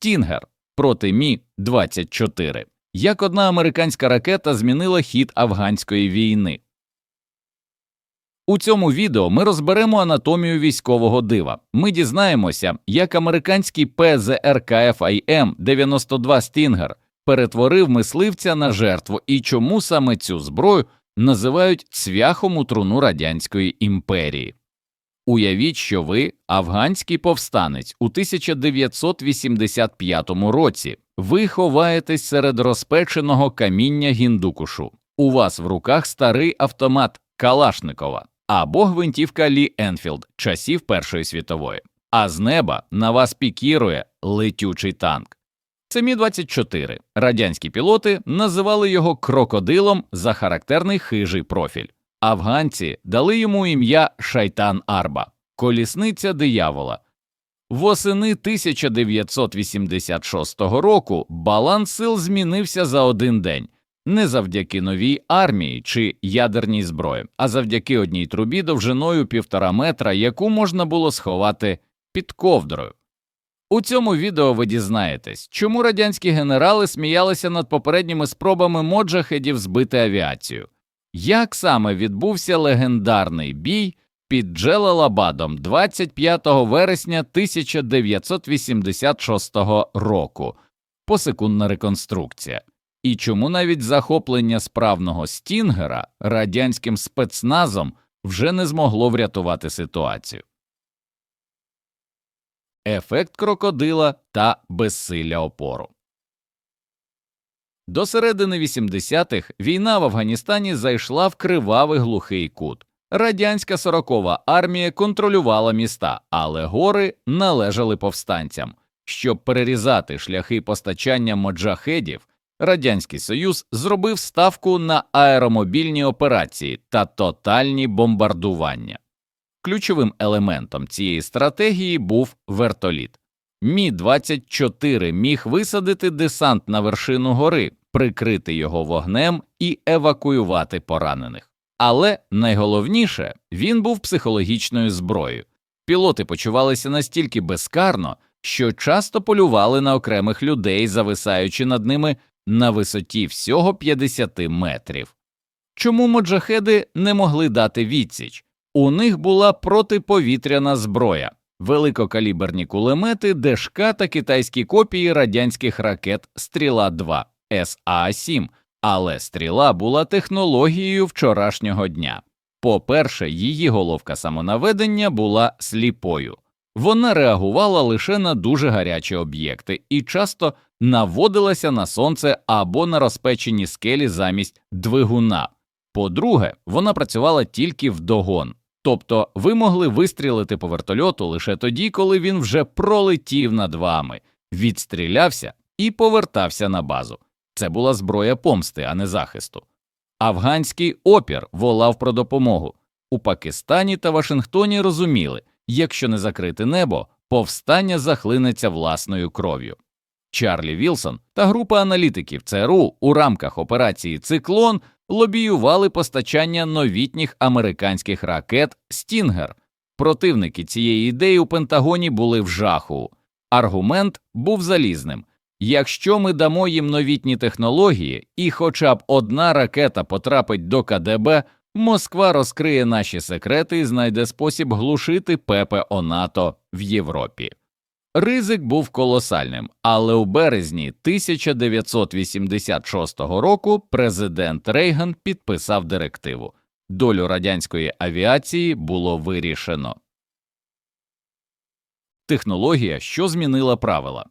Стінгер проти Мі 24 Як одна американська ракета змінила хід афганської війни. У цьому відео ми розберемо анатомію військового дива. Ми дізнаємося, як американський ПЗРКФАМ 92 Стінгер перетворив мисливця на жертву і чому саме цю зброю називають цвяхом у труну радянської імперії. Уявіть, що ви афганський повстанець у 1985 році. Ви ховаєтесь серед розпеченого каміння гіндукушу. У вас в руках старий автомат Калашникова або гвинтівка Лі Енфілд часів Першої світової, а з неба на вас пікірує летючий танк. Це Мі 24 Радянські пілоти називали його крокодилом за характерний хижий профіль. Афганці дали йому ім'я Шайтан Арба, колісниця диявола. Восени 1986 року баланс сил змінився за один день не завдяки новій армії чи ядерній зброї, а завдяки одній трубі довжиною півтора метра, яку можна було сховати під ковдрою. У цьому відео ви дізнаєтесь, чому радянські генерали сміялися над попередніми спробами моджахедів збити авіацію, як саме відбувся легендарний бій під Джелалабадом 25 вересня 1986 року, посекундна реконструкція, і чому навіть захоплення справного стінгера радянським спецназом вже не змогло врятувати ситуацію. Ефект крокодила та безсилля опору. До середини 80-х війна в Афганістані зайшла в кривавий глухий кут. Радянська сорокова армія контролювала міста, але гори належали повстанцям. Щоб перерізати шляхи постачання моджахедів, Радянський Союз зробив ставку на аеромобільні операції та тотальні бомбардування. Ключовим елементом цієї стратегії був вертоліт. Мі 24 міг висадити десант на вершину гори, прикрити його вогнем і евакуювати поранених. Але найголовніше він був психологічною зброєю. Пілоти почувалися настільки безкарно, що часто полювали на окремих людей, зависаючи над ними на висоті всього 50 метрів. Чому моджахеди не могли дати відсіч? У них була протиповітряна зброя, великокаліберні кулемети, ДШК та китайські копії радянських ракет Стріла 2 СА-7, але стріла була технологією вчорашнього дня. По-перше, її головка самонаведення була сліпою, вона реагувала лише на дуже гарячі об'єкти і часто наводилася на сонце або на розпечені скелі замість двигуна. По-друге, вона працювала тільки вдогон, тобто ви могли вистрілити по вертольоту лише тоді, коли він вже пролетів над вами, відстрілявся і повертався на базу. Це була зброя помсти, а не захисту. Афганський опір волав про допомогу. У Пакистані та Вашингтоні розуміли, якщо не закрити небо, повстання захлинеться власною кров'ю. Чарлі Вілсон та група аналітиків ЦРУ у рамках операції Циклон лобіювали постачання новітніх американських ракет Стінгер. Противники цієї ідеї у Пентагоні були в жаху. Аргумент був залізним якщо ми дамо їм новітні технології, і хоча б одна ракета потрапить до КДБ, Москва розкриє наші секрети і знайде спосіб глушити ППО НАТО в Європі. Ризик був колосальним, але у березні 1986 року президент Рейган підписав директиву. Долю радянської авіації було вирішено. Технологія, що змінила правила.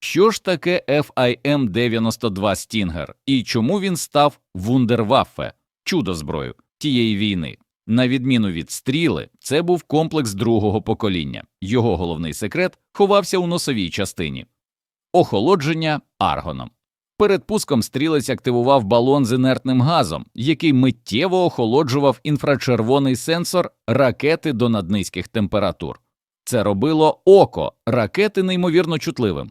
Що ж таке FIM 92 Stinger і чому він став вундерваффе, чудо зброю тієї війни? На відміну від стріли, це був комплекс другого покоління. Його головний секрет ховався у носовій частині, охолодження аргоном. Перед пуском стрілець активував балон з інертним газом, який миттєво охолоджував інфрачервоний сенсор ракети до наднизьких температур. Це робило око ракети неймовірно чутливим.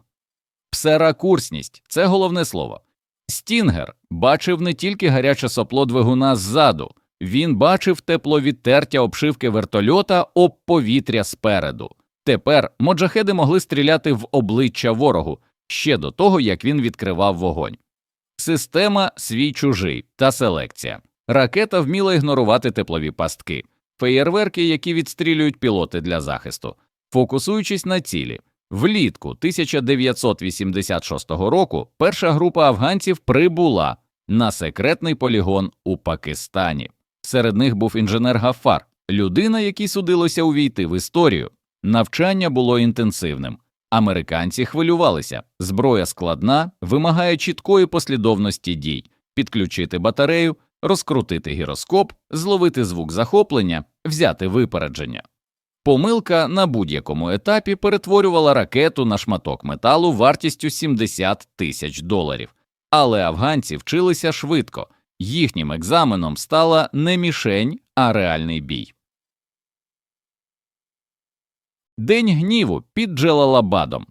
Псеракурсність це головне слово. Стінгер бачив не тільки гаряче сопло двигуна ззаду. Він бачив тепловідтертя обшивки вертольота об повітря спереду. Тепер моджахеди могли стріляти в обличчя ворогу ще до того, як він відкривав вогонь. Система свій чужий та селекція. Ракета вміла ігнорувати теплові пастки, феєрверки, які відстрілюють пілоти для захисту, фокусуючись на цілі. Влітку 1986 року перша група афганців прибула на секретний полігон у Пакистані. Серед них був інженер Гафар, людина, якій судилося увійти в історію. Навчання було інтенсивним. Американці хвилювалися, зброя складна, вимагає чіткої послідовності дій, підключити батарею, розкрутити гіроскоп, зловити звук захоплення, взяти випередження. Помилка на будь-якому етапі перетворювала ракету на шматок металу вартістю 70 тисяч доларів. Але афганці вчилися швидко, їхнім екзаменом стала не мішень, а реальний бій. День гніву під Джелалабадом.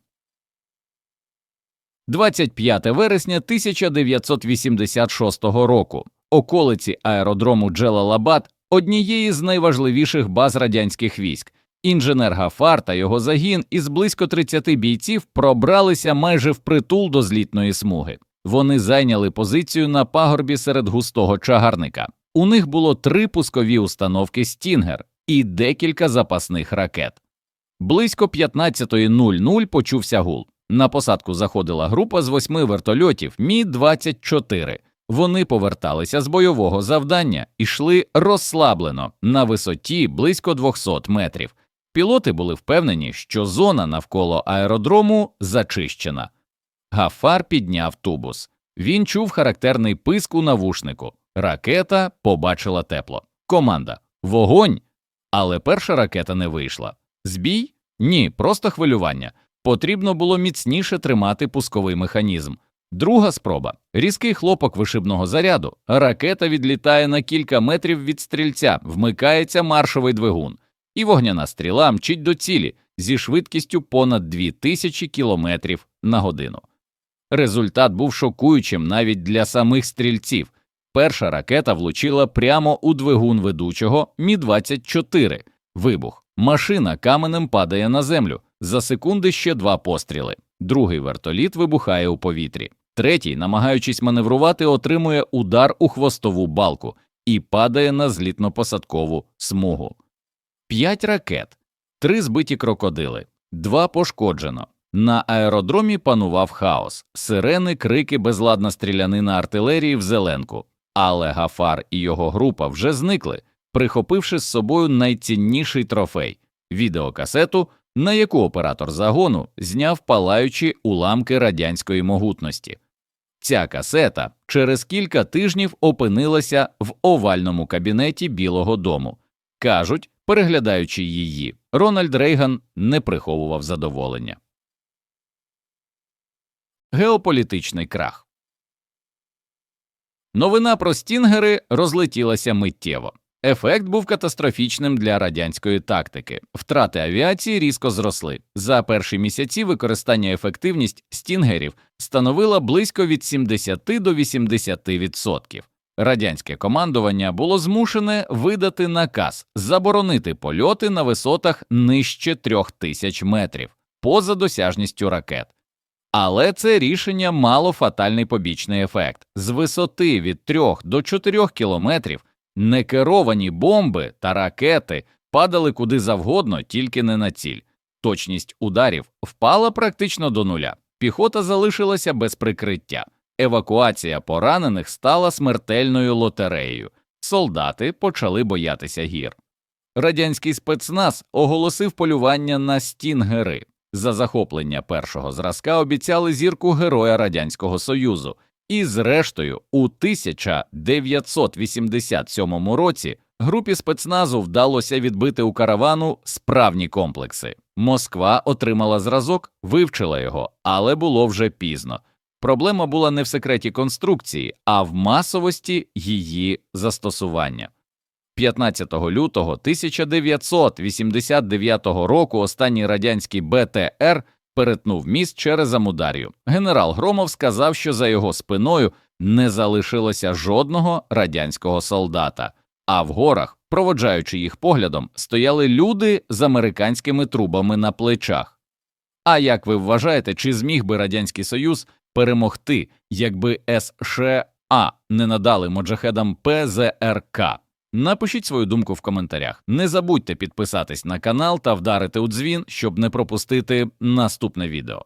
25 вересня 1986 року. Околиці аеродрому Джелалабад однієї з найважливіших баз радянських військ. Інженер Гафар та його загін із близько 30 бійців пробралися майже впритул до злітної смуги. Вони зайняли позицію на пагорбі серед густого чагарника. У них було три пускові установки Стінгер і декілька запасних ракет. Близько 15.00 почувся гул. На посадку заходила група з восьми вертольотів Мі 24 Вони поверталися з бойового завдання і йшли розслаблено на висоті близько 200 метрів. Пілоти були впевнені, що зона навколо аеродрому зачищена. Гафар підняв тубус. Він чув характерний писк у навушнику. Ракета побачила тепло. Команда вогонь. Але перша ракета не вийшла. Збій? Ні, просто хвилювання. Потрібно було міцніше тримати пусковий механізм. Друга спроба різкий хлопок вишибного заряду. Ракета відлітає на кілька метрів від стрільця, вмикається маршовий двигун, і вогняна стріла мчить до цілі зі швидкістю понад 2000 км на годину. Результат був шокуючим навіть для самих стрільців. Перша ракета влучила прямо у двигун ведучого Мі 24 Вибух. Машина каменем падає на землю. За секунди ще два постріли. Другий вертоліт вибухає у повітрі. Третій, намагаючись маневрувати, отримує удар у хвостову балку і падає на злітно-посадкову смугу. П'ять ракет, три збиті крокодили, два пошкоджено. На аеродромі панував хаос, сирени, крики, безладна стрілянина артилерії в зеленку. Але Гафар і його група вже зникли прихопивши з собою найцінніший трофей відеокасету, на яку оператор загону зняв палаючі уламки радянської могутності. Ця касета через кілька тижнів опинилася в овальному кабінеті Білого Дому. Кажуть, переглядаючи її, Рональд Рейган не приховував задоволення. Геополітичний крах новина про стінгери розлетілася миттєво. Ефект був катастрофічним для радянської тактики. Втрати авіації різко зросли. За перші місяці використання ефективність стінгерів становила близько від 70 до 80%. Радянське командування було змушене видати наказ заборонити польоти на висотах нижче 3000 метрів поза досяжністю ракет. Але це рішення мало фатальний побічний ефект з висоти від 3 до 4 кілометрів. Некеровані бомби та ракети падали куди завгодно, тільки не на ціль. Точність ударів впала практично до нуля. Піхота залишилася без прикриття. Евакуація поранених стала смертельною лотереєю. Солдати почали боятися гір. Радянський спецназ оголосив полювання на стінгери. За захоплення першого зразка обіцяли зірку Героя Радянського Союзу, і, зрештою, у 1987 році групі спецназу вдалося відбити у каравану справні комплекси. Москва отримала зразок, вивчила його, але було вже пізно. Проблема була не в секреті конструкції, а в масовості її застосування. 15 лютого 1989 року останній радянський БТР перетнув міст через Амудар'ю. Генерал Громов сказав, що за його спиною не залишилося жодного радянського солдата, а в горах Проводжаючи їх поглядом, стояли люди з американськими трубами на плечах. А як ви вважаєте, чи зміг би Радянський Союз перемогти, якби США не надали моджахедам ПЗРК? Напишіть свою думку в коментарях. Не забудьте підписатись на канал та вдарити у дзвін, щоб не пропустити наступне відео.